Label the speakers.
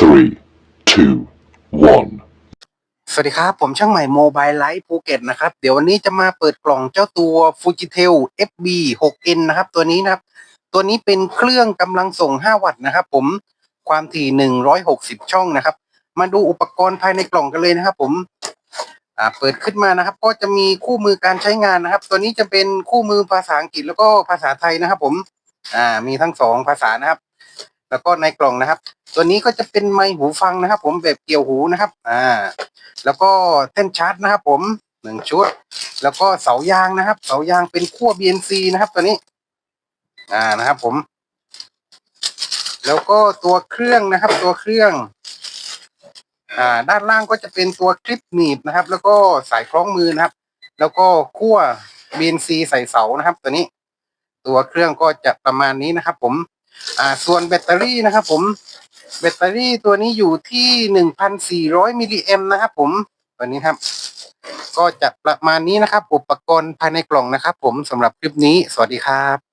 Speaker 1: three, two, one.
Speaker 2: สวัสดีครับ ผมช่างใหม่โมบายไลท์ภูเก็ตนะครับ เดี๋ยววันนี้จะมาเปิดกล่องเจ้าตัว Fujitel FB 6N นะครับ ตัวนี้นะครับ ตัวนี้เป็นเครื่องกำลังส่ง 5 วัตต์นะครับ ผมความถี่ 160 ช่องนะครับ มาดูอุปกรณ์ภายในกล่องกันเลยนะครับ ผมอ่าเปิดขึ้นมานะครับ ก็จะมีคู่มือการใช้งานนะครับ ตัวนี้จะเป็นคู่มือภาษาอังกฤษแล้วก็ภาษาไทยนะครับ ผมอ่ามีทั้งสองภาษานะครับ แล้วก็ในกล่องนะครับ ตัวนี้ก็จะเป็นไมค์หูฟังนะครับ ผมแบบเกี่ยวหูนะครับ อ่า แล้วก็เส้นชาร์จนะครับ ผมหนึ่งชุด แล้วก็เสายางนะครับ เสายางเป็นขั้ว BNC นะครับ ตัวนี้ อ่านะครับ ผม แล้วก็ตัวเครื่องนะครับ ตัวเครื่อง อ่า ด้านล่างก็จะเป็นตัวคลิปหนีบนะครับ แล้วก็สายคล้องมือนะครับ แล้วก็ขั้ว BNC ใส่เสานะครับ ตัวนี้ ตัวเครื่องก็จะประมาณนี้นะครับ ผม อ่าส่วนแบตเตอรี่นะครับผมแบตเตอรี่ตัวนี้อยู่ที่หนึ่งพันสี่ร้อยมิลลิแอมนะครับผมตัวนี้ครับ ก็จะประมาณนี้นะครับ อุปกรณ์ภายในกล่องนะครับผมสำหรับคลิปนี้ สวัสดีครับ